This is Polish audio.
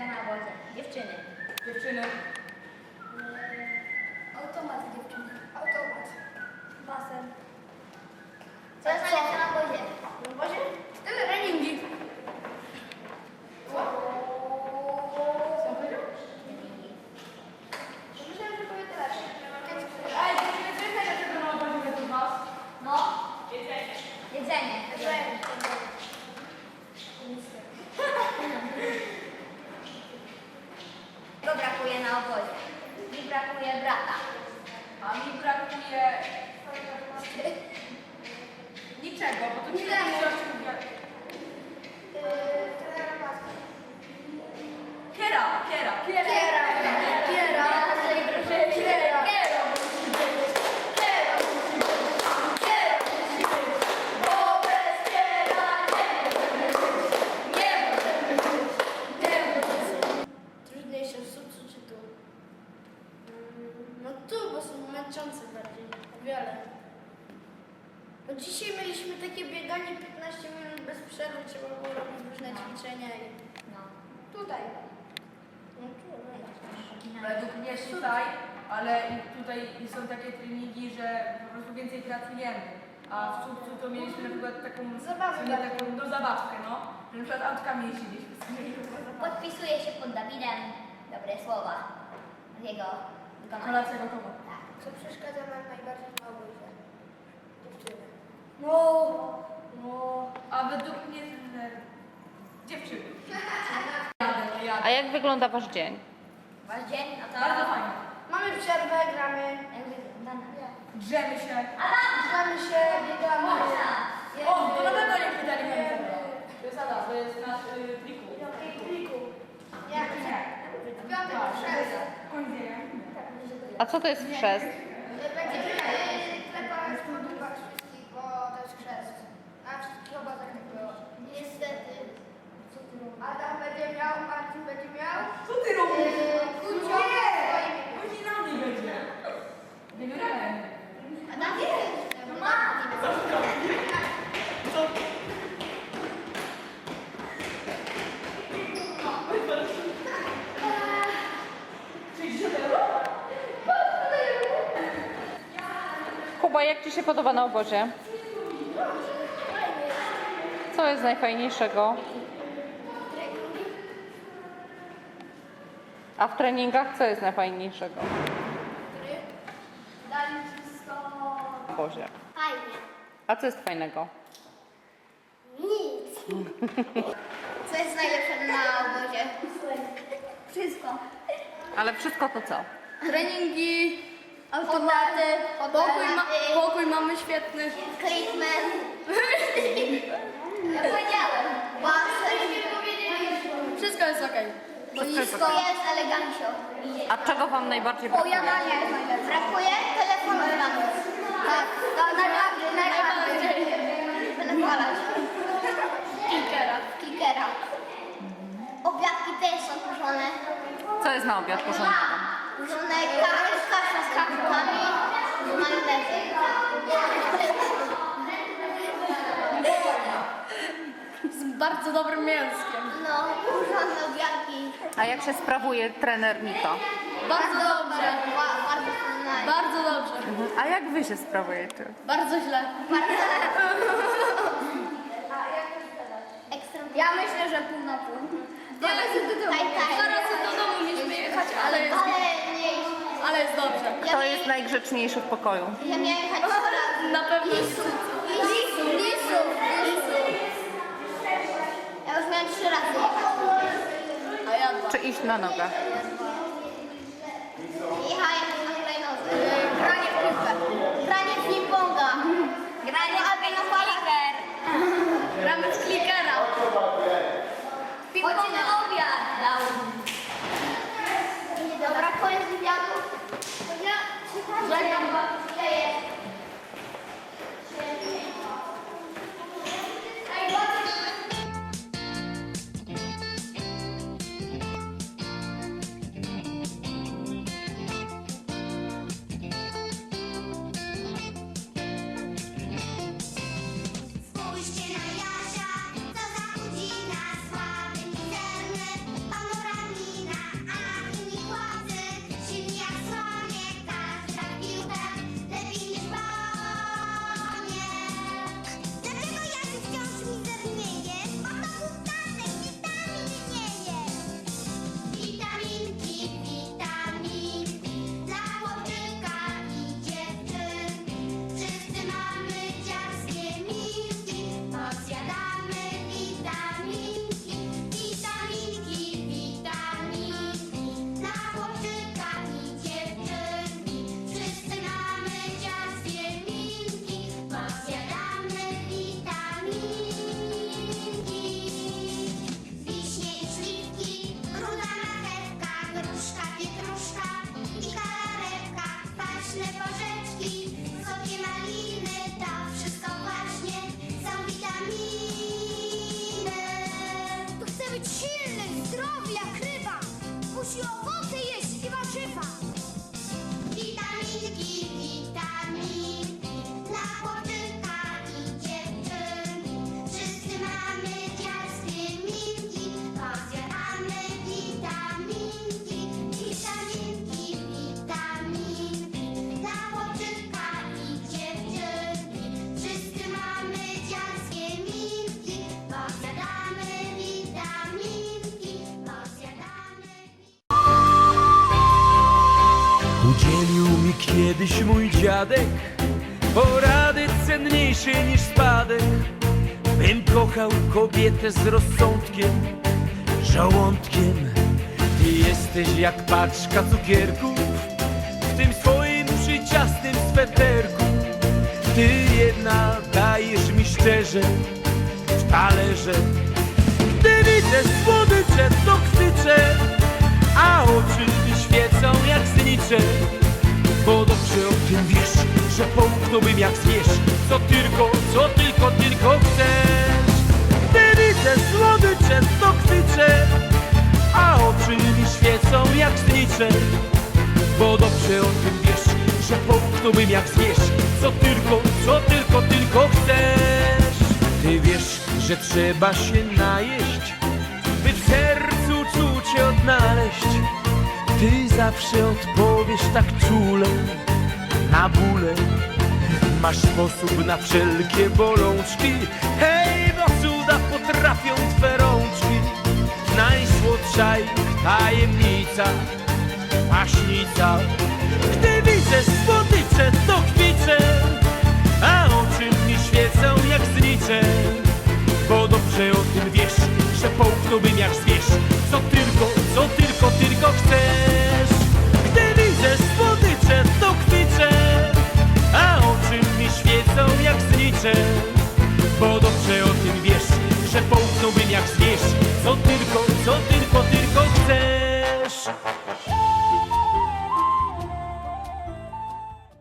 Na obozie. Dziewczyny. Dziewczyny. Automat dziewczyny. Automat. Basen. Co jest najlepsze na obozie? Na bazie? Treningi. Co powiedział? Myślałem, że powie teraz. Ej, dziewczyny, co jest najlepszego na obozie według was? No. Jedzenie. Jedzenie. Czego brakuje na obozie? Mi brakuje brata. A mi brakuje... Niczego, bo to Niczego. nie Kiera, kiera. Kiera. Kiera. Kiera. Kiera. Bo bez kiera nie Nie Trudniejsze w subcu czy tu? No tu, bo są męczące bardziej. O wiele. Bo dzisiaj mieliśmy takie bieganie 15 minut bez przerwy, trzeba było robić ćwiczenia i... No. Tutaj. No tutaj. Według mnie tutaj, ale tutaj są takie treningi, że po prostu więcej pracujemy. A w Słupcu to mieliśmy na przykład taką, Zabawkę. nie taką no, zabawkę, no. Że na przykład autkami jeździliśmy. Podpisuję się pod Dawidem. Dobre słowa. Jego wykonania. Kolacja gotowa. Tak. Co przeszkadza nam najbardziej na obozie? Dziewczyny. No, no. A według mnie. Dziewczyny. Jadę, no jadę. A jak wygląda wasz dzień? Wasz dzień, no to... Bardzo fajnie. Mamy przerwę, gramy. Jak wygląda na... Drzemy się. Gramy się, biegamy. O, to na pewno nie pytali mnie. To jest Ada, to jest nasz y, triku. Pliku. Jak? Piątek Tak, przerwę. Kończymy. A co to jest chrzest? Będziemy klepać po dupach wszystkich, bo to jest chrzest. Na wszystkich obozach tak było. Niestety. Adam będzie miał, Marcin będzie miał. Co ty robisz? Yy, Kucio Nie! swoim. Godzinami będzie. Wybieramy. Adam jest. No ma. Kuba, jak ci się podoba na obozie? Co jest najfajniejszego? A w treningach co jest najfajniejszego? W obozie. Fajnie. A co jest fajnego? Nic. Co jest najlepsze na obozie? Wszystko. Ale wszystko to co? Treningi, automaty, pokój, ma, pokój mamy świetny. Clickman. Ja powiedziałem. Basen. Wszystko jest okej. Wszystko jest Boisko okej. jest elegancio. A czego wam najbardziej brakuje? Pojadanie jest najlepsze. Brakuje telefonu z rano. Tak, to najbardziej, najbardziej. Telefona. Kikera. Klikera. Obiadki też są kurzone. Co jest na obiad porządnego? Ka- kasza z kapukami z bardzo dobrym mięskiem. No, kurzone obiadki. A jak się sprawuje trener Miko? Bardzo dobrze. Ba- bardzo dobrze. A jak wy się sprawujecie? Bardzo źle. Ekstra. Ja myślę, że pół na pół. Dwa razy do domu. Taj, taj. Dwa razy do domu mieliśmy jechać, ale Ale nie, ale jest dobrze. Kto jest najgrzeczniejszy w pokoju? ja miałem jechać trzy razy. Na pewno Lisów. Lisów. Lisów. Lisów. Ja już miałem trzy razy jechać. A ja dwa. Czy iść na nogach? być silny, zdrowy jak ryba. Musi owoce jeść i warzywa. Witaminki, witaminki. Udzielił mi kiedyś mój dziadek porady cenniejszej niż spadek. Bym kochał kobietę z rozsądkiem, żołądkiem. Ty jesteś jak paczka cukierków w tym swoim przyciasnym sweterku. Ty jedna dajesz mi szczerze w talerze. Gdy widzę słodycze, to kwyczę, a oczy znicze. Bo dobrze o tym wiesz, że połknąłbym jak zwierz, co tylko, co tylko, tylko chcesz. Widzę słodycze, to kwyczę, a oczy mi świecą jak znicze. Bo dobrze o tym wiesz, że połknąłbym jak zwierz, co tylko, co tylko, tylko chcesz. Ty wiesz, że trzeba się najeść, by w sercu czucie odnaleźć. Ty zawsze odpowiesz tak czule na bóle. Masz sposób na wszelkie bolączki. Hej, bo cuda potrafią twe rączki. Najsłodsza ich tajemnica, paśnica. Gdy widzę słodycze, to kwiczę, a oczy mi świecą jak znicze. Bo dobrze o tym wiesz, że połknąłbym jak zwierz, co tylko, co tylko, tylko chcesz. said